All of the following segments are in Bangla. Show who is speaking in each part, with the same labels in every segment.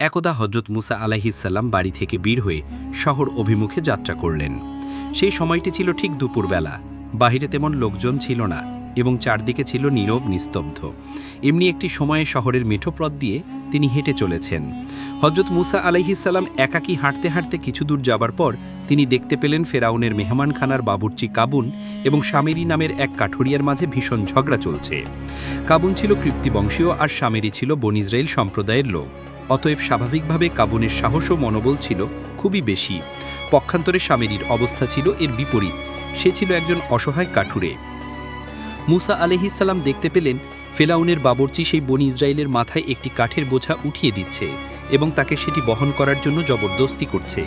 Speaker 1: একদা হজরত মুসা আলাহিসাল্লাম বাড়ি থেকে বের হয়ে শহর অভিমুখে যাত্রা করলেন। সেই সময়টি ছিল ঠিক দুপুরবেলা। বাহিরে তেমন লোকজন ছিল না এবং চারদিকে ছিল নীরব নিস্তব্ধ। এমনি একটি সময়ে শহরের মেঠোপথ দিয়ে তিনি হেঁটে চলেছেন। হজরত মুসা আলাইহিসাল্লাম একাকী হাঁটতে হাঁটতে কিছু দূর যাবার পর তিনি দেখতে পেলেন ফেরাউনের মেহমানখানার বাবুর্চি কাবুন এবং স্বামীরি নামের এক কাঠুরিয়ার মাঝে ভীষণ ঝগড়া চলছে। কাবুন ছিল কৃপ্তিবংশীয় আর স্বামীরি ছিল বন ইসরায়েল সম্প্রদায়ের লোক। অতএব স্বাভাবিকভাবে কাবুনের সাহস ও মনোবল ছিল খুবই বেশি। পক্ষান্তরে স্বামীর অবস্থা ছিল এর বিপরীত। সে ছিল একজন অসহায় কাঠুরে। মুসা আলহিসাল্লাম দেখতে পেলেন ফেলাউনের বাবরচি সেই বনি ইসরায়েলের মাথায় একটি কাঠের বোঝা উঠিয়ে দিচ্ছে এবং তাকে সেটি বহন করার জন্য জবরদস্তি করছে।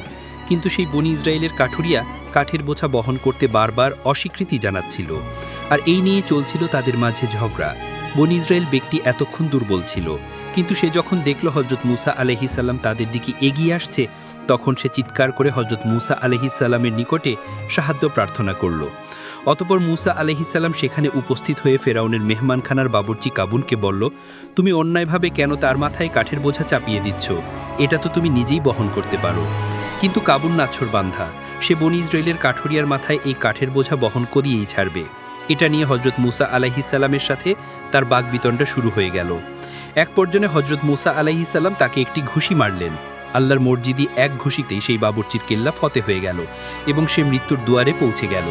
Speaker 1: কিন্তু সেই বনি ইসরায়েলের কাঠুরিয়া কাঠের বোঝা বহন করতে বারবার অস্বীকৃতি জানাচ্ছিল। আর এই নিয়ে চলছিল তাদের মাঝে ঝগড়া। বনি ইসরায়েল ব্যক্তি এতক্ষণ দুর্বল ছিল। কিন্তু সে যখন দেখল হজরত মুসা আলহিসাল্লাম তাদের দিকে এগিয়ে আসছে, তখন সে চিৎকার করে হজরত মুসা আলহিসাল্লামের নিকটে সাহায্য প্রার্থনা করল। অতপর মুসা আলহিসাল্লাম সেখানে উপস্থিত হয়ে ফেরাউনের মেহমানখানার বাবুর্চি কাবুনকে বলল, তুমি অন্যায়ভাবে কেন তার মাথায় কাঠের বোঝা চাপিয়ে দিচ্ছ? এটা তো তুমি নিজেই বহন করতে পারো। কিন্তু কাবুন নাছর বান্ধা, সে বনি ইসরায়েলের কাঠুরিয়ার মাথায় এই কাঠের বোঝা বহন করিয়েই ছাড়বে। এটা নিয়ে হজরত মুসা আলাইহিসাল্লামের সাথে তার বাগবিতণ্ডা শুরু হয়ে গেল। এক পর্যায়ে হজরত মুসা আলাইহিসাল্লাম তাকে একটি ঘুষি মারলেন। আল্লাহর মসজিদি এক ঘুষিতেই সেই বাবুর্চির কেল্লা ফতে হয়ে গেল এবং সে মৃত্যুর দুয়ারে পৌঁছে গেল।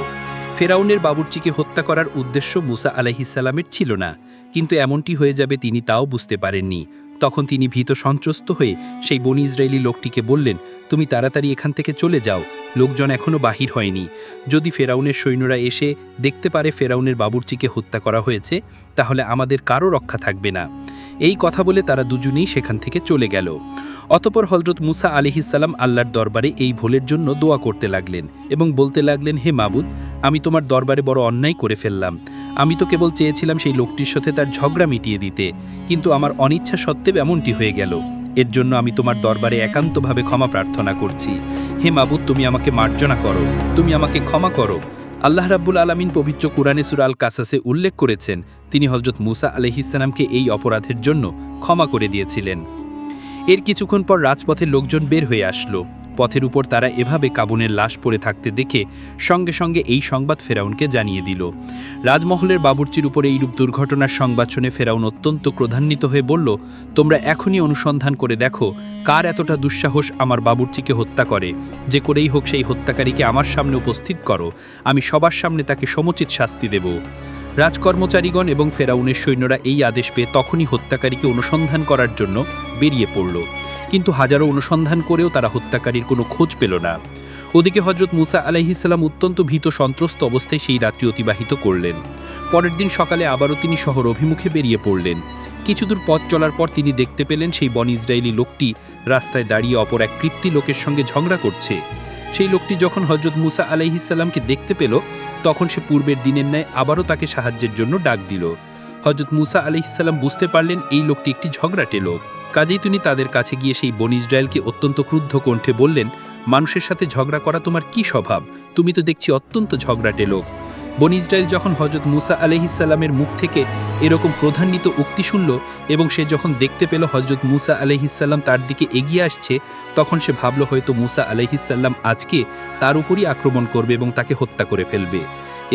Speaker 1: ফেরাউনের বাবুর্চিকে হত্যা করার উদ্দেশ্য মুসা আলাইহিসাল্লামের ছিল না, কিন্তু এমনটি হয়ে যাবে তিনি তাও বুঝতে পারেননি। তখন তিনি ভীত সন্ত্রস্ত হয়ে সেই বনি ইসরায়েলি লোকটিকে বললেন, তুমি তাড়াতাড়ি এখান থেকে চলে যাও লোকজন এখনও বাহির হয়নি। যদি ফেরাউনের সৈন্যরা এসে দেখতে পারে ফেরাউনের বাবুর্চিকে হত্যা করা হয়েছে, তাহলে আমাদের কারও রক্ষা থাকবে না। এই কথা বলে তারা দুজনেই সেখান থেকে চলে গেল। অতপর হজরত মুসা আলিহিসাল্লাম আল্লাহর দরবারে এই ভোলের জন্য দোয়া করতে লাগলেন এবং বলতে লাগলেন, হে মাবুদ, আমি তোমার দরবারে বড় অন্যায় করে ফেললাম। আমি তো কেবল চেয়েছিলাম সেই লোকটির সাথে তার ঝগড়া মিটিয়ে দিতে, কিন্তু আমার অনিচ্ছা সত্ত্বেও এমনটি হয়ে গেল। এর জন্য আমি তোমার দরবারে একান্তভাবে ক্ষমা প্রার্থনা করছি। হে মাবুদ, তুমি আমাকে মার্জনা করো। তুমি আমাকে ক্ষমা করো। আল্লাহ রাব্বুল আলমিন পবিত্র কুরআনে সূরা আল কাসাসে উল্লেখ করেছেন, তিনি হজরত মুসা আলহিসানামকে এই অপরাধের জন্য ক্ষমা করে দিয়েছিলেন। এর কিছুক্ষণ পর রাজপথে লোকজন বের হয়ে আসলো। পথের উপর তারা এভাবে কাবুনের লাশ পড়ে থাকতে দেখে সঙ্গে সঙ্গে এই সংবাদ ফেরাউনকে জানিয়ে দিল। রাজমহলের বাবুর্চির উপরে এইরূপ দুর্ঘটনার সংবাদ শুনে ফেরাউন অত্যন্ত ক্রধান্বিত হয়ে বলল, তোমরা এখনই অনুসন্ধান করে দেখো কার এতটা দুঃসাহস আমার বাবুর্চিকে হত্যা করে। যে করেই হোক সেই হত্যাকারীকে আমার সামনে উপস্থিত করো। আমি সবার সামনে তাকে সমুচিত শাস্তি দেব। রাজকর্মচারীগণ এবং ফেরাউনের সৈন্যরা এই আদেশ পেয়ে তখনই হত্যাকারীকে অনুসন্ধান করার জন্য বেরিয়ে পড়ল। কিন্তু হাজারো অনুসন্ধান করেও তারা হত্যাকারীর কোনো খোঁজ পেল না। ওদিকে হজরত মুসা আলাইহিসাল্লাম অত্যন্ত ভীত সন্ত্রস্ত অবস্থায় সেই রাত্রি অতিবাহিত করলেন। পরের দিন সকালে আবারও তিনি শহর অভিমুখে বেরিয়ে পড়লেন। কিছুদূর পথ চলার পর তিনি দেখতে পেলেন সেই বন ইসরায়েলি লোকটি রাস্তায় দাঁড়িয়ে অপর এক কৃত্তি লোকের সঙ্গে ঝগড়া করছে। সেই লোকটি যখন হজরত মুসা আলাইহিসাল্লামকে দেখতে পেল, তখন সে পূর্বের দিনের ন্যায় আবারও তাকে সাহায্যের জন্য ডাক দিল। হজরত মুসা আলাইহিসাল্লাম বুঝতে পারলেন এই লোকটি একটি ঝগড়াটে লোক। কাজেই তিনি তাদের কাছে গিয়ে সেই বন ইসরায়েলকে অত্যন্ত ক্রুদ্ধ কণ্ঠে বললেন, মানুষের সাথে ঝগড়া করা তোমার কি স্বভাব? তুমি তো দেখছি অত্যন্ত ঝগড়াটে লোক। বন ইসরায়েল যখন হজরত মুসা আলহিসাল্লামের মুখ থেকে এরকম প্রধান্বিত উক্তি শুনল এবং সে যখন দেখতে পেল হজরত মুসা আলহিসাল্লাম তার দিকে এগিয়ে আসছে, তখন সে ভাবল হয়তো মুসা আলহিসাল্লাম আজকে তার উপরই আক্রমণ করবে এবং তাকে হত্যা করে ফেলবে।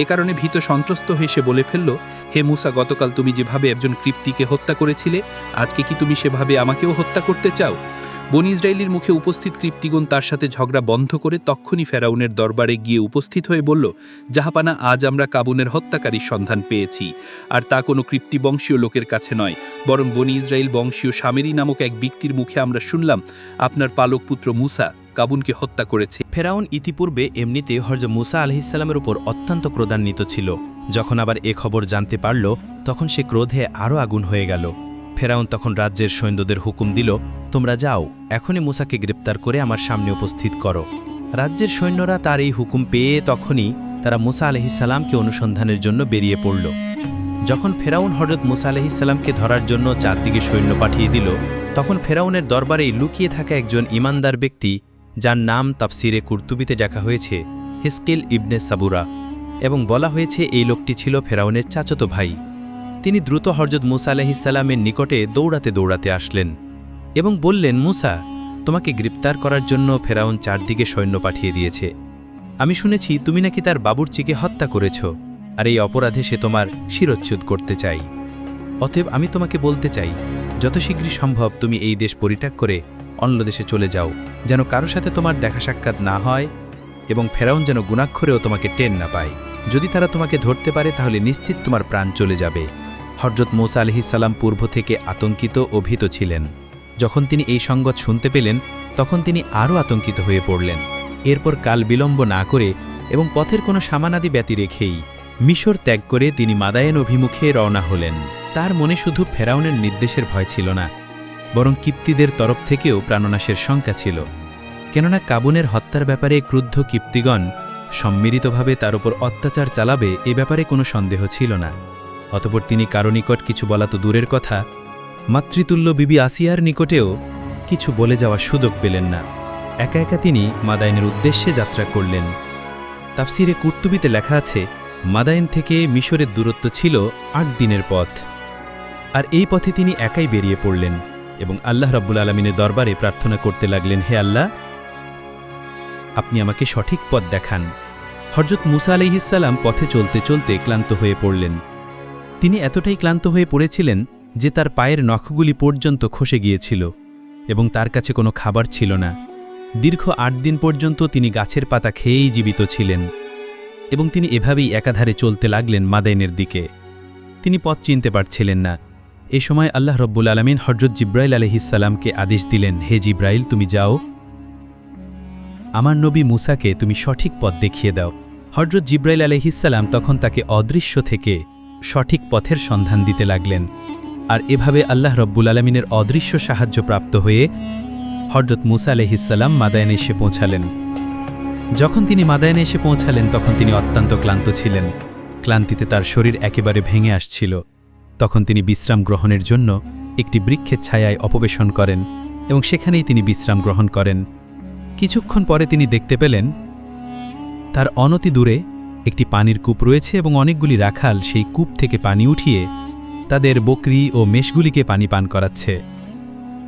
Speaker 1: এ কারণে ভীত সন্ত্রস্ত হয়ে সে বলে ফেলল, হে মুসা, গতকাল তুমি যেভাবে একজন কৃপ্তিকে হত্যা করেছিলে, আজকে কি তুমি সেভাবে আমাকেও হত্যা করতে চাও? বন ইসরায়েলির মুখে উপস্থিত কৃপ্তিগুণ তার সাথে ঝগড়া বন্ধ করে তক্ষুনি ফেরাউনের দরবারে গিয়ে উপস্থিত হয়ে বলল, জাহাপানা, আজ আমরা কাবুনের হত্যাকারীর সন্ধান পেয়েছি। আর তা কোনো কৃপ্তিবংশীয় লোকের কাছে নয়, বরং বনি ইসরায়েল বংশীয় স্বামীরই নামক এক ব্যক্তির মুখে আমরা শুনলাম, আপনার পালক পুত্র মুসা কাবুনকে হত্যা করেছে।
Speaker 2: ফেরাউন ইতিপূর্বে এমনিতে হরজ মুসা আলহিসাল্লামের উপর অত্যন্ত ক্রোধান্বিত ছিল। যখন আবার এ খবর জানতে পারল, তখন সে ক্রোধে আরও আগুন হয়ে গেল। ফেরাউন তখন রাজ্যের সৈন্যদের হুকুম দিল তোমরা যাও, এখনই মুসাকে গ্রেপ্তার করে আমার সামনে উপস্থিত করো। রাজ্যের সৈন্যরা তার এই হুকুম পেয়ে তখনই তারা মুসা আলহিসাল্লামকে অনুসন্ধানের জন্য বেরিয়ে পড়ল। যখন ফেরাউন হজরত মুসা আলহিসাল্লামকে ধরার জন্য চারদিকে সৈন্য পাঠিয়ে দিল, তখন ফেরাউনের দরবারেই লুকিয়ে থাকা একজন ইমানদার ব্যক্তি, যার নাম তাফসিরে কুর্তুবিতে দেখা হয়েছে, হিস্কিল ইবনে সাবুরা, এবং বলা হয়েছে এই লোকটি ছিল ফেরাউনের চাচতো ভাই। তিনি দ্রুত হরজত মুসা আলহিসাল্লামের নিকটে দৌড়াতে দৌড়াতে আসলেন। এবং বললেন, মুসা, তোমাকে গ্রেপ্তার করার জন্য ফেরাউন চারদিকে সৈন্য পাঠিয়ে দিয়েছে। আমি শুনেছি তুমি নাকি তার বাবুর্চিকে হত্যা করেছ, আর এই অপরাধে সে তোমার শিরচ্ছুদ করতে চাই। অতএব আমি তোমাকে বলতে চাই যত শীঘ্রই সম্ভব তুমি এই দেশ পরিত্যাগ করে অন্য দেশে চলে যাও, যেন কারও সাথে তোমার দেখা সাক্ষাৎ না হয় এবং ফেরাউন যেন গুণাক্ষরেও তোমাকে টেন না পায়। যদি তারা তোমাকে ধরতে পারে, তাহলে নিশ্চিত তোমার প্রাণ চলে যাবে। হরজত মৌসা আলহিসাল্লাম পূর্ব থেকে আতঙ্কিত ও ভীত ছিলেন। যখন তিনি এই সংগত শুনতে পেলেন, তখন তিনি আরও আতঙ্কিত হয়ে পড়লেন। এরপর কাল বিলম্ব না করে এবং পথের কোনো সামানাদি ব্যতি রেখেই মিশর ত্যাগ করে তিনি মাদায়েন অভিমুখে রওনা হলেন। তার মনে শুধু ফেরাউনের নির্দেশের ভয় ছিল না, বরং কিপ্তিদের তরফ থেকেও প্রাণনাশের শঙ্কা ছিল। কেননা কাবুনের হত্যার ব্যাপারে ক্রুদ্ধ কিপ্তিগণ সম্মিলিতভাবে তার উপর অত্যাচার চালাবে এ ব্যাপারে কোনো সন্দেহ ছিল না। অতপর তিনি কারও নিকট কিছু বলা তো দূরের কথা মাতৃতুল্য বিবি আসিয়ার নিকটেও কিছু বলে যাওয়ার সুযোগ পেলেন না। একা একা তিনি মাদাইনের উদ্দেশ্যে যাত্রা করলেন। তাফসিরে কুর্তুবিতে লেখা আছে মাদাইন থেকে মিশরের দূরত্ব ছিল আট দিনের পথ। আর এই পথে তিনি একাই বেরিয়ে পড়লেন এবং আল্লাহ রাব্বুল আলমিনের দরবারে প্রার্থনা করতে লাগলেন, হে আল্লাহ, আপনি আমাকে সঠিক পথ দেখান। হরজত মুসা আলহিসাল্লাম পথে চলতে চলতে ক্লান্ত হয়ে পড়লেন। তিনি এতটাই ক্লান্ত হয়ে পড়েছিলেন যে তার পায়ের নখগুলি পর্যন্ত খসে গিয়েছিল এবং তার কাছে কোনো খাবার ছিল না। দীর্ঘ আট দিন পর্যন্ত তিনি গাছের পাতা খেয়েই জীবিত ছিলেন এবং তিনি এভাবেই একাধারে চলতে লাগলেন মাদাইনের দিকে। তিনি পথ চিনতে পারছিলেন না। এ সময় আল্লাহ রব্বুল আলমিন হজরত জিব্রাইল আলহিসাল্লামকে আদেশ দিলেন, হে জিব্রাইল, তুমি যাও। আমার নবী মুসাকে তুমি সঠিক পথ দেখিয়ে দাও। হজরত জিব্রাইল আলহিসাল্লাম তখন তাকে অদৃশ্য থেকে সঠিক পথের সন্ধান দিতে লাগলেন। আর এভাবে আল্লাহ রব্বুল আলমিনের অদৃশ্য সাহায্য প্রাপ্ত হয়ে হজরত মুসা আলহিসাল্লাম মাদায়নে এসে পৌঁছালেন। যখন তিনি মাদায়নে এসে পৌঁছালেন, তখন তিনি অত্যন্ত ক্লান্ত ছিলেন। ক্লান্তিতে তার শরীর একেবারে ভেঙে আসছিল। তখন তিনি বিশ্রাম গ্রহণের জন্য একটি বৃক্ষের ছায়ায় অপবেশন করেন এবং সেখানেই তিনি বিশ্রাম গ্রহণ করেন। কিছুক্ষণ পরে তিনি দেখতে পেলেন, তার অনতি দূরে একটি পানির কূপ রয়েছে এবং অনেকগুলি রাখাল সেই কূপ থেকে পানি উঠিয়ে তাদের বকরি ও মেষগুলিকে পানি পান করাচ্ছে।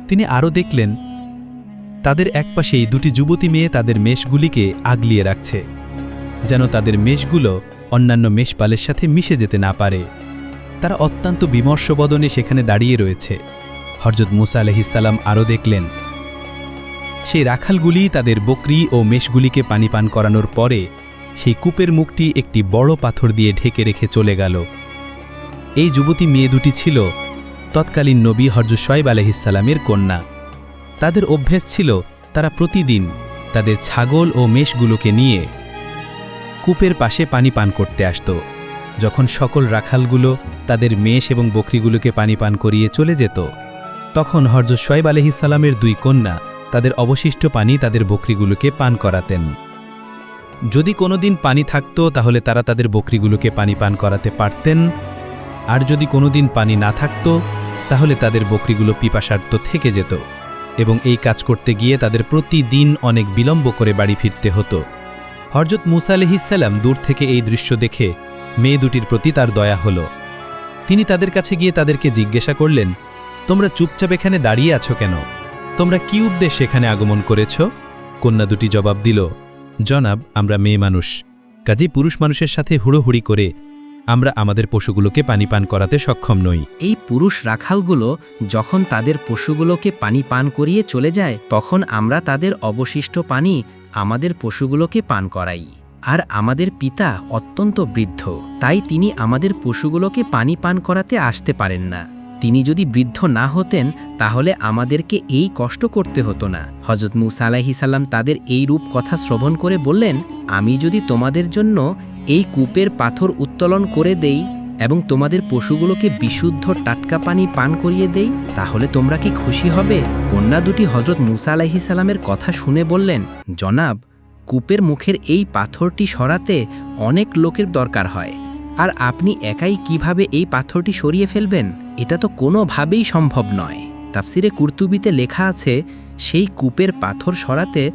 Speaker 2: তিনি আরও দেখলেন, তাদের একপাশেই দুটি যুবতী মেয়ে তাদের মেষগুলিকে আগলিয়ে রাখছে, যেন তাদের মেষগুলো অন্যান্য মেষপালের সাথে মিশে যেতে না পারে। তারা অত্যন্ত বিমর্ষবদনে সেখানে দাঁড়িয়ে রয়েছে। হরজত মুসা আলহিসাল্লাম আরও দেখলেন, সেই রাখালগুলি তাদের বকরি ও মেষগুলিকে পানি পান করানোর পরে সেই কূপের মুখটি একটি বড় পাথর দিয়ে ঢেকে রেখে চলে গেল। এই যুবতী মেয়ে দুটি ছিল তৎকালীন নবী হরজ সোয়েব আলহিসাল্লামের কন্যা। তাদের অভ্যেস ছিল তারা প্রতিদিন তাদের ছাগল ও মেষগুলোকে নিয়ে কূপের পাশে পানি পান করতে আসত। যখন সকল রাখালগুলো তাদের মেষ এবং বকরিগুলোকে পানি পান করিয়ে চলে যেত, তখন হরজ সোয়েব আলহিসাল্লামের দুই কন্যা তাদের অবশিষ্ট পানি তাদের বকরিগুলোকে পান করাতেন। যদি কোনোদিন পানি থাকত, তাহলে তারা তাদের বকরিগুলোকে পানি পান করাতে পারতেন আর যদি কোনোদিন পানি না থাকত, তাহলে তাদের বকরিগুলো পিপাসার্থ থেকে যেত এবং এই কাজ করতে গিয়ে তাদের প্রতিদিন অনেক বিলম্ব করে বাড়ি ফিরতে হতো। হরজত মুসা আলহিসাল্লাম দূর থেকে এই দৃশ্য দেখে মেয়ে দুটির প্রতি তার দয়া হল। তিনি তাদের কাছে গিয়ে তাদেরকে জিজ্ঞাসা করলেন, তোমরা চুপচাপ এখানে দাঁড়িয়ে আছো কেন? তোমরা কি উদ্দেশ্যে এখানে আগমন করেছ? কন্যা দুটি জবাব দিল, জনাব, আমরা মেয়ে মানুষ। কাজেই পুরুষ মানুষের সাথে হুড়োহুড়ি করে আমরা আমাদের পশুগুলোকে পানি পান করাতে সক্ষম নই।
Speaker 3: এই পুরুষ রাখালগুলো যখন তাদের পশুগুলোকে পানি পান করিয়ে চলে যায়, তখন আমরা তাদের অবশিষ্ট পানি আমাদের পশুগুলোকে পান করাই। আর আমাদের পিতা অত্যন্ত বৃদ্ধ, তাই তিনি আমাদের পশুগুলোকে পানি পান করাতে আসতে পারেন না। তিনি যদি বৃদ্ধ না হতেন, তাহলে আমাদেরকে এই কষ্ট করতে হতো না। হজরত মুসা আলাহিসাল্লাম তাদের এই রূপ কথা শ্রবণ করে বললেন, আমি যদি তোমাদের জন্য এই কূপের পাথর উত্তোলন করে দেই এবং তোমাদের পশুগুলোকে বিশুদ্ধ টাটকা পানি পান করিয়ে দেই, তাহলে তোমরা কি খুশি হবে? কন্যা দুটি হজরত মুসা আলাহিসাল্লামের কথা শুনে বললেন, জনাব, কূপের মুখের এই পাথরটি সরাতে অনেক লোকের দরকার হয়। আর আপনি একাই কীভাবে এই পাথরটি সরিয়ে ফেলবেন? এটা তো কোনোভাবেই সম্ভব নয়। তাফসিরে কুর্তুবিতে লেখা আছে, সেই কূপের পাথর সরাতে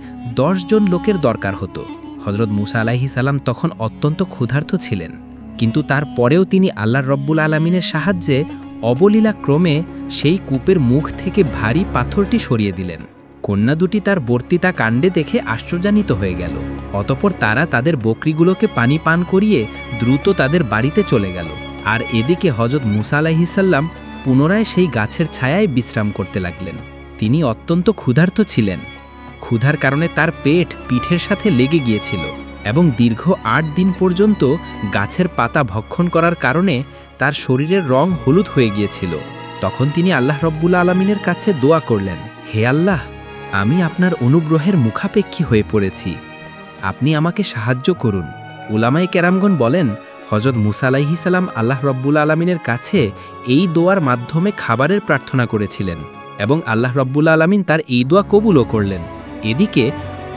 Speaker 3: জন লোকের দরকার হতো। হজরত মুসা আলাহি সালাম তখন অত্যন্ত ক্ষুধার্ত ছিলেন। কিন্তু তারপরেও তিনি আল্লাহ রব্বুল আলমিনের সাহায্যে অবলীলা ক্রমে সেই কূপের মুখ থেকে ভারী পাথরটি সরিয়ে দিলেন। কন্যা দুটি তার বর্তিতা কাণ্ডে দেখে আশ্চর্যান্বিত হয়ে গেল। অতপর তারা তাদের বকরিগুলোকে পানি পান করিয়ে দ্রুত তাদের বাড়িতে চলে গেল। আর এদিকে হজরত মুসা আলাহিসাল্লাম পুনরায় সেই গাছের ছায়ায় বিশ্রাম করতে লাগলেন। তিনি অত্যন্ত ক্ষুধার্ত ছিলেন। ক্ষুধার কারণে তার পেট পিঠের সাথে লেগে গিয়েছিল এবং দীর্ঘ আট দিন পর্যন্ত গাছের পাতা ভক্ষণ করার কারণে তার শরীরের রং হলুদ হয়ে গিয়েছিল। তখন তিনি আল্লাহ রব্বুল আলমিনের কাছে দোয়া করলেন, হে আল্লাহ, আমি আপনার অনুগ্রহের মুখাপেক্ষী হয়ে পড়েছি। আপনি আমাকে সাহায্য করুন। উলামাই কেরামগণ বলেন হজরত মুসা আলাইহি সালাম আল্লাহ রব্বুল আলমিনের কাছে এই দোয়ার মাধ্যমে খাবারের প্রার্থনা করেছিলেন এবং আল্লাহ রব্বুল আলমিন তার এই দোয়া কবুলও করলেন। এদিকে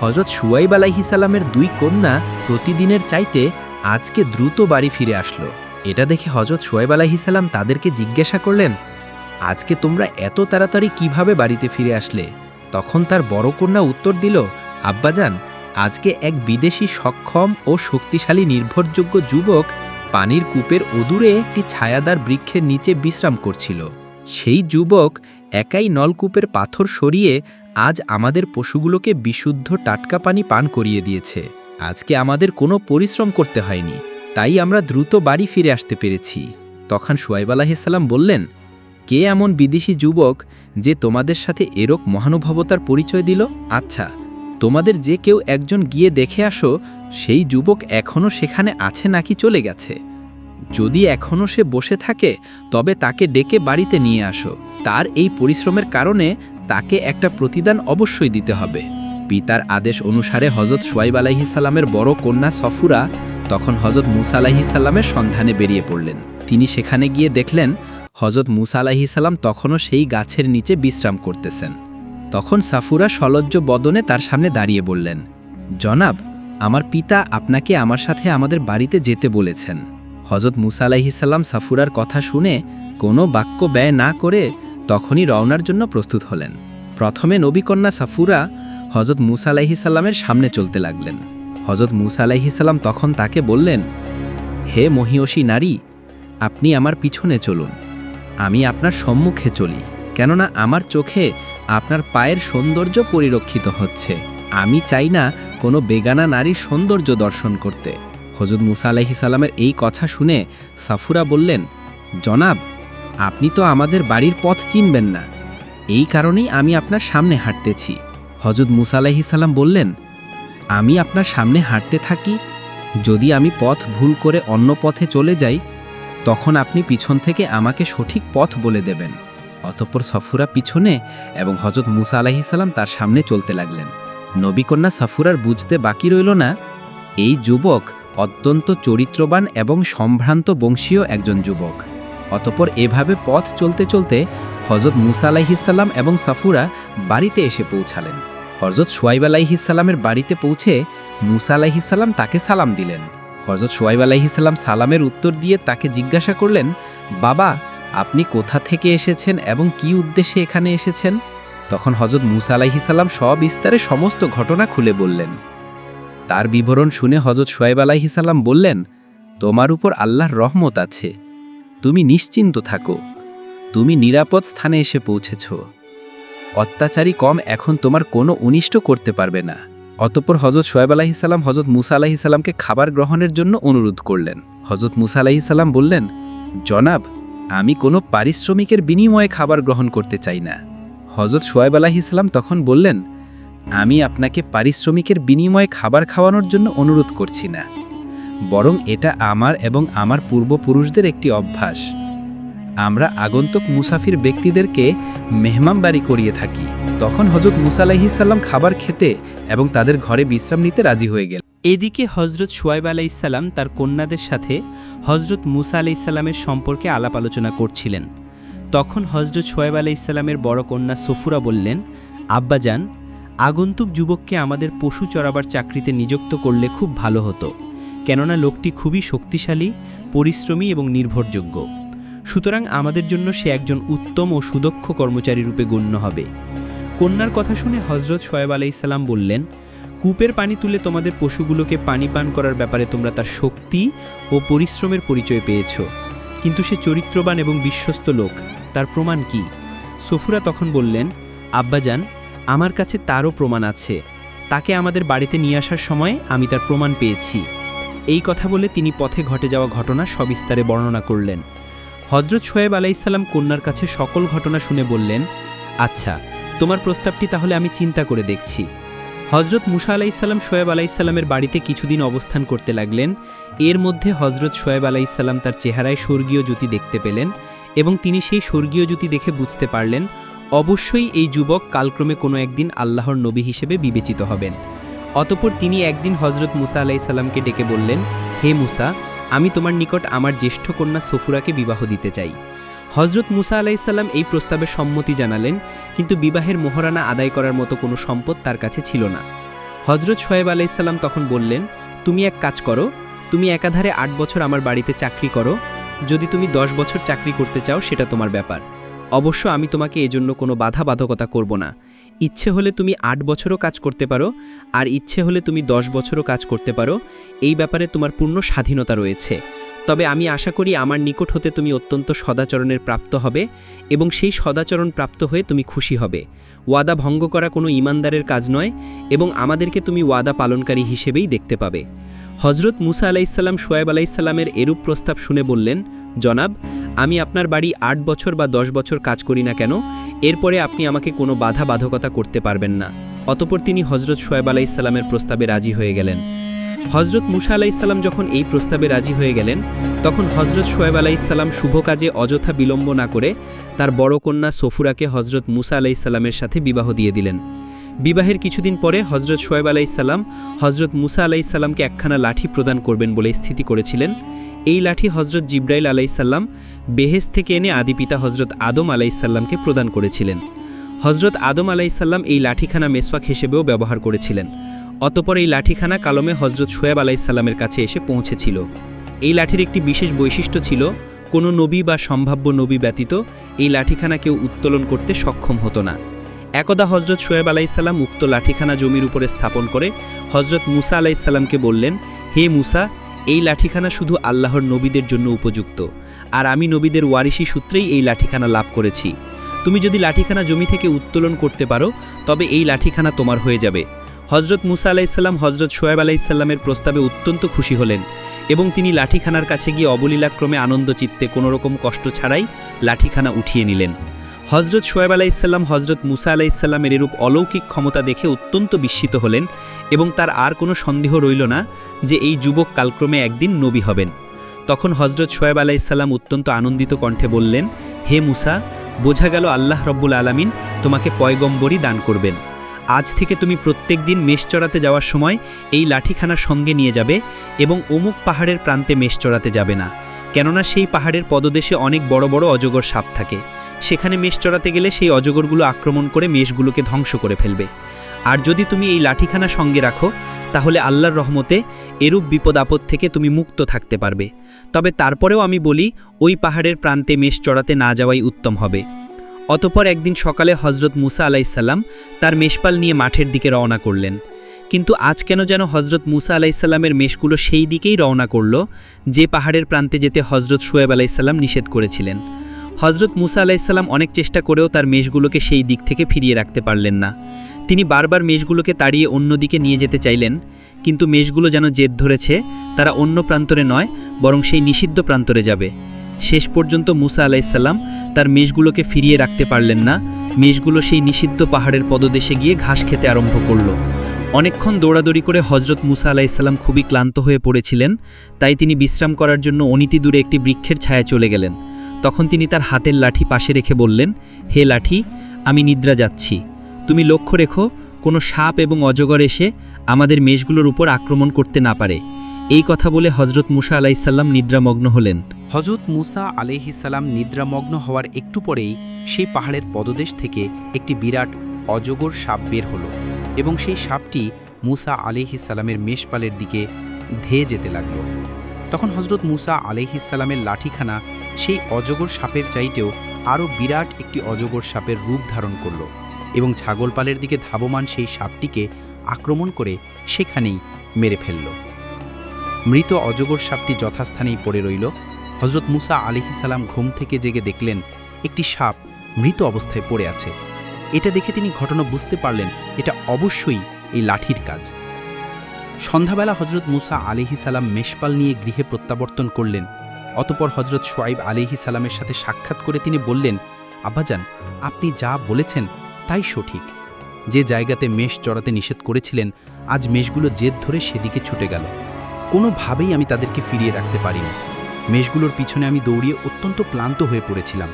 Speaker 3: হজরত সুয়াইব সালামের দুই কন্যা প্রতিদিনের চাইতে আজকে দ্রুত বাড়ি ফিরে আসলো। এটা দেখে হজরত সোয়েব আলাইহিসাল্লাম তাদেরকে জিজ্ঞাসা করলেন, আজকে তোমরা এত তাড়াতাড়ি কীভাবে বাড়িতে ফিরে আসলে? তখন তার বড় কন্যা উত্তর দিল, আব্বাজান, আজকে এক বিদেশি সক্ষম ও শক্তিশালী নির্ভরযোগ্য যুবক পানির কূপের অদূরে একটি ছায়াদার বৃক্ষের নিচে বিশ্রাম করছিল। সেই যুবক একাই নলকূপের পাথর সরিয়ে আজ আমাদের পশুগুলোকে বিশুদ্ধ টাটকা পানি পান করিয়ে দিয়েছে। আজকে আমাদের কোনো পরিশ্রম করতে হয়নি, তাই আমরা দ্রুত বাড়ি ফিরে আসতে পেরেছি। তখন সোয়াইব আলাহিসাল্লাম বললেন, কে এমন বিদেশি যুবক যে তোমাদের সাথে এরক মহানুভবতার পরিচয় দিল? আচ্ছা তোমাদের যে কেউ একজন গিয়ে দেখে আসো, সেই যুবক এখনও সেখানে আছে নাকি চলে গেছে? যদি এখনও সে বসে থাকে, তবে তাকে ডেকে বাড়িতে নিয়ে আসো। তার এই পরিশ্রমের কারণে তাকে একটা প্রতিদান অবশ্যই দিতে হবে। পিতার আদেশ অনুসারে হজরত সোয়াইব আলাইহিসাল্লামের বড় কন্যা সফুরা তখন হজরত মুসা আলাইহিসাল্লামের সন্ধানে বেরিয়ে পড়লেন। তিনি সেখানে গিয়ে দেখলেন হজরত মুসা আলাইহিসাল্লাম তখনও সেই গাছের নিচে বিশ্রাম করতেছেন। তখন সাফুরা সলজ্জ বদনে তার সামনে দাঁড়িয়ে বললেন, জনাব, আমার পিতা আপনাকে আমার সাথে আমাদের বাড়িতে যেতে বলেছেন। হজরত মুসা আলাইহিসাল্লাম সাফুরার কথা শুনে কোনো বাক্য ব্যয় না করে তখনই রওনার জন্য প্রস্তুত হলেন। প্রথমে নবীকন্যা সাফুরা হজরত মুসা আলাইহিসাল্লামের সামনে চলতে লাগলেন। হজরত মুসা আলাইহিসাল্লাম তখন তাকে বললেন, হে মহিয়সী নারী, আপনি আমার পিছনে চলুন। আমি আপনার সম্মুখে চলি, কেননা আমার চোখে আপনার পায়ের সৌন্দর্য পরিরক্ষিত হচ্ছে। আমি চাই না কোনো বেগানা নারীর সৌন্দর্য দর্শন করতে। হজরত মুসা আলাইহিসাল্লামের এই কথা শুনে সাফুরা বললেন, জনাব আপনি তো আমাদের বাড়ির পথ চিনবেন না। এই কারণেই আমি আপনার সামনে হাঁটতেছি। হজরত মুসা আলাইহিসাল্লাম বললেন, আমি আপনার সামনে হাঁটতে থাকি। যদি আমি পথ ভুল করে অন্য পথে চলে যাই, তখন আপনি পিছন থেকে আমাকে সঠিক পথ বলে দেবেন। অতঃপর সফুরা পিছনে এবং হজরত মুসা আলাহিসাল্লাম তার সামনে চলতে লাগলেন। নবীকন্যা সফুরার বুঝতে বাকি রইল না, এই যুবক অত্যন্ত চরিত্রবান এবং সম্ভ্রান্ত বংশীয় একজন যুবক। অতপর এভাবে পথ চলতে চলতে হজরত মুসা আলাইহিসাল্লাম এবং সাফুরা বাড়িতে এসে পৌঁছালেন। হজরত সোয়াইব আলাইহিসাল্লামের বাড়িতে পৌঁছে মুসা আলাইহিসাল্লাম তাকে সালাম দিলেন। হজরত সোয়াইব আলাইহিসাল্লাম সালামের উত্তর দিয়ে তাকে জিজ্ঞাসা করলেন, বাবা, আপনি কোথা থেকে এসেছেন এবং কি উদ্দেশ্যে এখানে এসেছেন? তখন হজরত মুসা আলাইহিসাল্লাম সবিস্তারে সমস্ত ঘটনা খুলে বললেন। তার বিবরণ শুনে হজরত সোয়াইব আলাইহিসাল্লাম বললেন, তোমার উপর আল্লাহর রহমত আছে। তুমি নিশ্চিন্ত থাকো। তুমি নিরাপদ স্থানে এসে পৌঁছেছ। অত্যাচারী কম এখন তোমার কোনো অনিষ্ট করতে পারবে না। অতপর হজরত সোয়েব আলাহিসাল্লাম হজরত মুসা আলাহিসাল্লামকে খাবার গ্রহণের জন্য অনুরোধ করলেন। হজরত মুসা আলাহিসাল্লাম বললেন, জনাব, আমি কোনো পারিশ্রমিকের বিনিময়ে খাবার গ্রহণ করতে চাই না। হজরত সোয়েব আলাহিসাল্লাম তখন বললেন, আমি আপনাকে পারিশ্রমিকের বিনিময়ে খাবার খাওয়ানোর জন্য অনুরোধ করছি না। বরং এটা আমার এবং আমার পূর্বপুরুষদের একটি অভ্যাস। আমরা আগন্তুক মুসাফির ব্যক্তিদেরকে মেহমানবাড়ি করিয়ে থাকি। তখন হজরত মুসা খাবার খেতে এবং তাদের ঘরে বিশ্রাম নিতে রাজি হয়ে গেল।
Speaker 4: এদিকে হজরত সোয়াইব আলাইসাল্লাম তার কন্যাদের সাথে হজরত মুসা আলাইসাল্লামের সম্পর্কে আলাপ আলোচনা করছিলেন। তখন হজরত সোয়াইব আলাইসাল্লামের বড় কন্যা সফুরা বললেন আব্বাজান আগন্তুক যুবককে আমাদের পশু চড়াবার চাকরিতে নিযুক্ত করলে খুব ভালো হতো। কেননা লোকটি খুবই শক্তিশালী, পরিশ্রমী এবং নির্ভরযোগ্য। সুতরাং আমাদের জন্য সে একজন উত্তম ও সুদক্ষ কর্মচারী রূপে গণ্য হবে। কন্যার কথা শুনে হজরত সোয়েব আলাইসাল্লাম বললেন, কূপের পানি তুলে তোমাদের পশুগুলোকে পানি পান করার ব্যাপারে তোমরা তার শক্তি ও পরিশ্রমের পরিচয় পেয়েছ।
Speaker 3: কিন্তু সে চরিত্রবান এবং বিশ্বস্ত লোক, তার প্রমাণ কি? সফুরা তখন বললেন, আব্বাজান, আমার কাছে তারও প্রমাণ আছে। তাকে আমাদের বাড়িতে নিয়ে আসার সময় আমি তার প্রমাণ পেয়েছি। এই কথা বলে তিনি পথে ঘটে যাওয়া ঘটনা সবিস্তারে বর্ণনা করলেন। হজরত সোয়েব আলাইসাল্লাম কন্যার কাছে সকল ঘটনা শুনে বললেন আচ্ছা তোমার প্রস্তাবটি তাহলে আমি চিন্তা করে দেখছি। হজরত মুসা আলাইসাল্লাম সোয়েব আলাইসাল্লামের বাড়িতে কিছুদিন অবস্থান করতে লাগলেন। এর মধ্যে হজরত সোয়েব আলাইসাল্লাম তার চেহারায় স্বর্গীয় জ্যোতি দেখতে পেলেন এবং তিনি সেই স্বর্গীয় জ্যোতি দেখে বুঝতে পারলেন, অবশ্যই এই যুবক কালক্রমে কোনো একদিন আল্লাহর নবী হিসেবে বিবেচিত হবেন। অতপর তিনি একদিন হজরত মুসা আলাইসাল্লামকে ডেকে বললেন, হে মুসা, আমি তোমার নিকট আমার জ্যেষ্ঠ কন্যা সফুরাকে বিবাহ দিতে চাই। হজরত মুসা আলাইসাল্লাম এই প্রস্তাবে সম্মতি জানালেন, কিন্তু বিবাহের মোহরানা আদায় করার মতো কোনো সম্পদ তার কাছে ছিল না। হজরত সোয়েব আলাইসাল্লাম তখন বললেন, তুমি এক কাজ করো, তুমি একাধারে আট বছর আমার বাড়িতে চাকরি করো। যদি তুমি দশ বছর চাকরি করতে চাও, সেটা তোমার ব্যাপার। অবশ্য আমি তোমাকে এজন্য কোনো বাধা বাধকতা করব না। ইচ্ছে হলে তুমি আট বছরও কাজ করতে পারো, আর ইচ্ছে হলে তুমি দশ বছরও কাজ করতে পারো। এই ব্যাপারে তোমার পূর্ণ স্বাধীনতা রয়েছে। তবে আমি আশা করি আমার নিকট হতে তুমি অত্যন্ত সদাচরণের প্রাপ্ত হবে এবং সেই সদাচরণ প্রাপ্ত হয়ে তুমি খুশি হবে। ওয়াদা ভঙ্গ করা কোনো ইমানদারের কাজ নয় এবং আমাদেরকে তুমি ওয়াদা পালনকারী হিসেবেই দেখতে পাবে। হজরত মুসা আলাইসাল্লাম সোয়েব আলাইসাল্লামের এরূপ প্রস্তাব শুনে বললেন, জনাব, আমি আপনার বাড়ি আট বছর বা দশ বছর কাজ করি না কেন? এরপরে আপনি আমাকে কোনো বাধা বাধকতা করতে পারবেন না। অতপর তিনি হজরত সোয়েব আলাইসাল্লামের প্রস্তাবে রাজি হয়ে গেলেন। হজরত মুসা আলাইসাল্লাম যখন এই প্রস্তাবে রাজি হয়ে গেলেন, তখন হজরত সোয়েব আলাইসাল্লাম শুভ কাজে অযথা বিলম্ব না করে তার বড় কন্যা সফুরাকে হজরত মুসা আলাইসাল্লামের সাথে বিবাহ দিয়ে দিলেন। বিবাহের কিছুদিন পরে হজরত সোয়েব আলাইসাল্লাম হজরত মুসা আলাইসাল্লামকে একখানা লাঠি প্রদান করবেন বলে স্থিতি করেছিলেন। এই লাঠি হজরত জিব্রাইল আলাইসাল্লাম বেহেস থেকে এনে আদিপিতা হজরত আদম আলাইসাল্লামকে প্রদান করেছিলেন। হজরত আদম আলাইসাল্লাম এই লাঠিখানা মেসওয়াক হিসেবেও ব্যবহার করেছিলেন। অতপর এই লাঠিখানা কালমে হজরত সোয়েব আলাইসাল্লামের কাছে এসে পৌঁছেছিল। এই লাঠির একটি বিশেষ বৈশিষ্ট্য ছিল, কোনো নবী বা সম্ভাব্য নবী ব্যতীত এই লাঠিখানা কেউ উত্তোলন করতে সক্ষম হতো না। একদা হজরত সোয়েব আলাইসাল্লাম উক্ত লাঠিখানা জমির উপরে স্থাপন করে হজরত মুসা আলাইসাল্লামকে বললেন, হে মুসা, এই লাঠিখানা শুধু আল্লাহর নবীদের জন্য উপযুক্ত। আর আমি নবীদের ওয়ারিশি সূত্রেই এই লাঠিখানা লাভ করেছি। তুমি যদি লাঠিখানা জমি থেকে উত্তোলন করতে পারো, তবে এই লাঠিখানা তোমার হয়ে যাবে। হজরত মুসা আলাইসাল্লাম হজরত সোয়েব আলাইসাল্লামের প্রস্তাবে অত্যন্ত খুশি হলেন এবং তিনি লাঠিখানার কাছে গিয়ে অবলীলাক্রমে আনন্দ চিত্তে কোনোরকম কষ্ট ছাড়াই লাঠিখানা উঠিয়ে নিলেন। হজরত সোয়েব আলাইসাল্লাম হজরত মুসা আলাইসাল্লামের এরূপ অলৌকিক ক্ষমতা দেখে অত্যন্ত বিস্মিত হলেন এবং তার আর কোনো সন্দেহ রইল না যে এই যুবক কালক্রমে একদিন নবী হবেন। তখন হজরত সোয়েব আলাইসাল্লাম অত্যন্ত আনন্দিত কণ্ঠে বললেন, হে মুসা, বোঝা গেল আল্লাহ রব্বুল আলামিন তোমাকে পয়গম্বরই দান করবেন। আজ থেকে তুমি প্রত্যেক দিন মেষ চড়াতে যাওয়ার সময় এই লাঠিখানা সঙ্গে নিয়ে যাবে এবং অমুক পাহাড়ের প্রান্তে মেষ চড়াতে যাবে না। কেননা সেই পাহাড়ের পদদেশে অনেক বড় বড় অজগর সাপ থাকে। সেখানে মেষ চড়াতে গেলে সেই অজগরগুলো আক্রমণ করে মেষগুলোকে ধ্বংস করে ফেলবে। আর যদি তুমি এই লাঠিখানা সঙ্গে রাখো, তাহলে আল্লাহর রহমতে এরূপ বিপদ আপদ থেকে তুমি মুক্ত থাকতে পারবে। তবে তারপরেও আমি বলি, ওই পাহাড়ের প্রান্তে মেষ চড়াতে না যাওয়াই উত্তম হবে। অতপর একদিন সকালে হজরত মুসা আলাইসাল্লাম তার মেষপাল নিয়ে মাঠের দিকে রওনা করলেন। কিন্তু আজ কেন যেন হজরত মুসা আলাইসাল্লামের মেষগুলো সেই দিকেই রওনা করল, যে পাহাড়ের প্রান্তে যেতে হজরত সোয়েব আলাইসাল্লাম নিষেধ করেছিলেন। হজরত মুসা আলাইসাল্লাম অনেক চেষ্টা করেও তার মেষগুলোকে সেই দিক থেকে ফিরিয়ে রাখতে পারলেন না। তিনি বারবার মেষগুলোকে তাড়িয়ে অন্যদিকে নিয়ে যেতে চাইলেন, কিন্তু মেষগুলো যেন জেদ ধরেছে, তারা অন্য প্রান্তরে নয়, বরং সেই নিষিদ্ধ প্রান্তরে যাবে। শেষ পর্যন্ত মুসা আলাইসাল্লাম তার মেষগুলোকে ফিরিয়ে রাখতে পারলেন না, মেষগুলো সেই নিষিদ্ধ পাহাড়ের পদদেশে গিয়ে ঘাস খেতে আরম্ভ করল। অনেকক্ষণ দৌড়াদৌড়ি করে হজরত মুসা আলাইসাল্লাম খুবই ক্লান্ত হয়ে পড়েছিলেন, তাই তিনি বিশ্রাম করার জন্য অনীতি দূরে একটি বৃক্ষের ছায়া চলে গেলেন। তখন তিনি তার হাতের লাঠি পাশে রেখে বললেন, হে লাঠি, আমি নিদ্রা যাচ্ছি। তুমি লক্ষ্য রেখো, কোনো সাপ এবং অজগর এসে আমাদের মেষগুলোর উপর আক্রমণ করতে না পারে। এই কথা বলে হজরত মুসা আলাইসাল্লাম নিদ্রামগ্ন হলেন।
Speaker 1: হজরত মুসা আলাইহিসাল্লাম নিদ্রামগ্ন হওয়ার একটু পরেই সেই পাহাড়ের পদদেশ থেকে একটি বিরাট অজগর সাপ বের হলো এবং সেই সাপটি মুসা আলাইহিসাল্লামের মেষপালের দিকে ধেয়ে যেতে লাগল। তখন হজরত মুসা আলাইহিসাল্লামের লাঠিখানা সেই অজগর সাপের চাইতেও আরও বিরাট একটি অজগর সাপের রূপ ধারণ করল এবং ছাগলপালের দিকে ধাবমান সেই সাপটিকে আক্রমণ করে সেখানেই মেরে ফেলল। মৃত অজগর সাপটি যথাস্থানেই পড়ে রইল। হজরত মুসা আলিহিসাল্লাম ঘুম থেকে জেগে দেখলেন একটি সাপ মৃত অবস্থায় পড়ে আছে। এটা দেখে তিনি ঘটনা বুঝতে পারলেন এটা অবশ্যই এই লাঠির কাজ। সন্ধ্যাবেলা হজরত মুসা আলিহি সালাম মেষপাল নিয়ে গৃহে প্রত্যাবর্তন করলেন। অতপর হজরত সোয়াইব আলিহি সালামের সাথে সাক্ষাৎ করে তিনি বললেন, আব্বাজান, আপনি যা বলেছেন তাই সঠিক। যে জায়গাতে মেষ চড়াতে নিষেধ করেছিলেন, আজ মেষগুলো জেদ ধরে সেদিকে ছুটে গেল। কোনোভাবেই আমি তাদেরকে ফিরিয়ে রাখতে পারিনি। মেষগুলোর পিছনে আমি দৌড়িয়ে অত্যন্ত ক্লান্ত হয়ে পড়েছিলাম।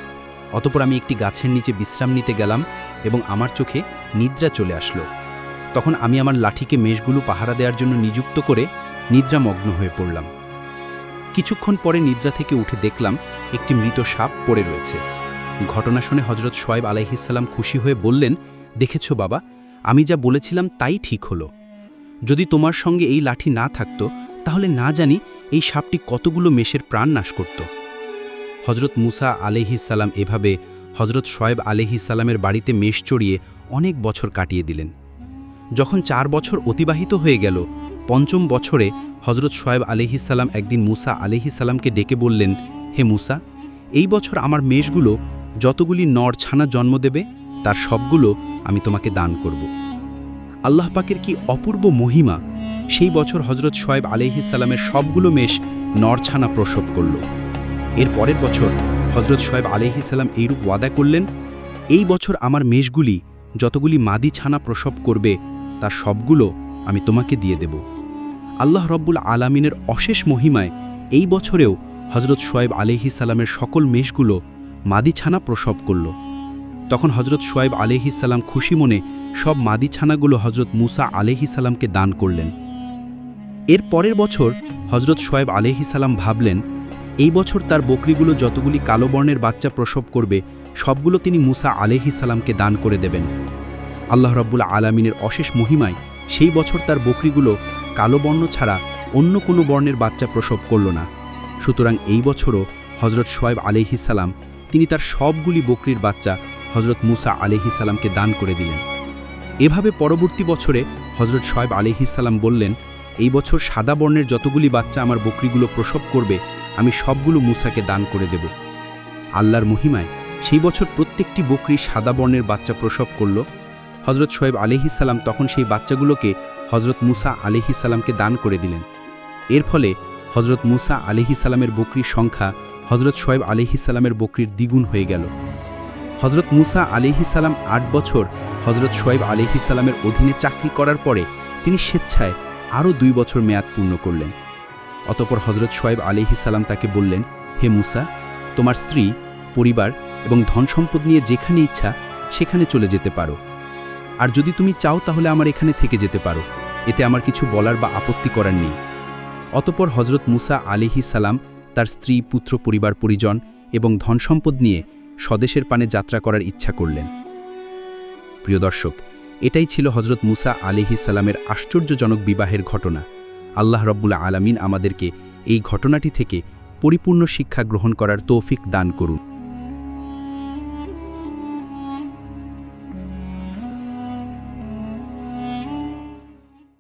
Speaker 1: অতপর আমি একটি গাছের নিচে বিশ্রাম নিতে গেলাম এবং আমার চোখে নিদ্রা চলে আসলো। তখন আমি আমার লাঠিকে মেষগুলো পাহারা দেওয়ার জন্য নিযুক্ত করে নিদ্রামগ্ন হয়ে পড়লাম। কিছুক্ষণ পরে নিদ্রা থেকে উঠে দেখলাম একটি মৃত সাপ পড়ে রয়েছে। ঘটনা শুনে হজরত সোয়েব আলাইহিসাল্লাম খুশি হয়ে বললেন, দেখেছ বাবা, আমি যা বলেছিলাম তাই ঠিক হলো। যদি তোমার সঙ্গে এই লাঠি না থাকতো, তাহলে না জানি এই সাপটি কতগুলো মেষের প্রাণ নাশ করত। হজরত মুসা আলাইহিসাল্লাম এভাবে হজরত সোয়েব আলাইহিসাল্লামের বাড়িতে মেষ চড়িয়ে অনেক বছর কাটিয়ে দিলেন। যখন চার বছর অতিবাহিত হয়ে গেল, পঞ্চম বছরে হজরত সোয়েব আলিহিসাল্লাম একদিন মুসা আলিহিসাল্লামকে ডেকে বললেন, হে মুসা, এই বছর আমার মেষগুলো যতগুলি নর ছানা জন্ম দেবে, তার সবগুলো আমি তোমাকে দান করব। আল্লাহ পাকের কি অপূর্ব মহিমা, সেই বছর হজরত সোয়েব আলিহিসাল্লামের সবগুলো মেষ নরছানা প্রসব করল। এর পরের বছর হজরত সোয়েব আলিহিসাল্লাম এইরূপ ওয়াদা করলেন, এই বছর আমার মেষগুলি যতগুলি মাদি ছানা প্রসব করবে তার সবগুলো আমি তোমাকে দিয়ে দেব। আল্লাহ রব্বুল আলামিনের অশেষ মহিমায় এই বছরেও হজরত সোয়েব আলিহি সালামের সকল মেষগুলো মাদি ছানা প্রসব করল। তখন হজরত সোয়েব আলিহি সালাম খুশি মনে সব মাদি ছানাগুলো হজরত মুসা আলিহি সালামকে দান করলেন। এর পরের বছর হজরত সোয়েব আলিহি সালাম ভাবলেন, এই বছর তার বকরিগুলো যতগুলি কালো বর্ণের বাচ্চা প্রসব করবে, সবগুলো তিনি মুসা আলিহি সালামকে দান করে দেবেন। আল্লাহ রব্বুল আলামিনের অশেষ মহিমায় সেই বছর তার বকরিগুলো কালো বর্ণ ছাড়া অন্য কোনো বর্ণের বাচ্চা প্রসব করল না। সুতরাং এই বছরও হজরত সোয়েব সালাম, তিনি তার সবগুলি বকরির বাচ্চা হজরত মুসা সালামকে দান করে দিলেন। এভাবে পরবর্তী বছরে হজরত সোয়েব সালাম বললেন, এই বছর সাদা বর্ণের যতগুলি বাচ্চা আমার বকরিগুলো প্রসব করবে, আমি সবগুলো মুসাকে দান করে দেব। আল্লাহর মহিমায় সেই বছর প্রত্যেকটি বকরি সাদা বর্ণের বাচ্চা প্রসব করল হজরত সোয়েব আলিহিসাল্লাম তখন সেই বাচ্চাগুলোকে হজরত মুসা আলিহিসাল্লামকে দান করে দিলেন। এর ফলে হজরত মুসা আলিহিসাল্লামের বকরির সংখ্যা হজরত সোয়েব আলিহিসাল্লামের বকরির দ্বিগুণ হয়ে গেল। হজরত মুসা আলিহিসাল্লাম আট বছর হজরত সোয়েব আলিহিসাল্লামের অধীনে চাকরি করার পরে তিনি স্বেচ্ছায় আরও দুই বছর মেয়াদ পূর্ণ করলেন। অতপর হজরত সোয়েব আলিহিসাল্লাম তাকে বললেন, হে মুসা, তোমার স্ত্রী, পরিবার এবং ধন সম্পদ নিয়ে যেখানে ইচ্ছা সেখানে চলে যেতে পারো। আর যদি তুমি চাও তাহলে আমার এখানে থেকে যেতে পারো। এতে আমার কিছু বলার বা আপত্তি করার নেই। অতপর হজরত মুসা আলিহি সালাম, তার স্ত্রী, পুত্র, পরিবার, পরিজন এবং ধনসম্পদ নিয়ে স্বদেশের পানে যাত্রা করার ইচ্ছা করলেন। প্রিয় দর্শক, এটাই ছিল হজরত মুসা আলিহি সালামের আশ্চর্যজনক বিবাহের ঘটনা। আল্লাহ রব্বুল আলামিন আমাদেরকে এই ঘটনাটি থেকে পরিপূর্ণ শিক্ষা গ্রহণ করার তৌফিক দান করুন।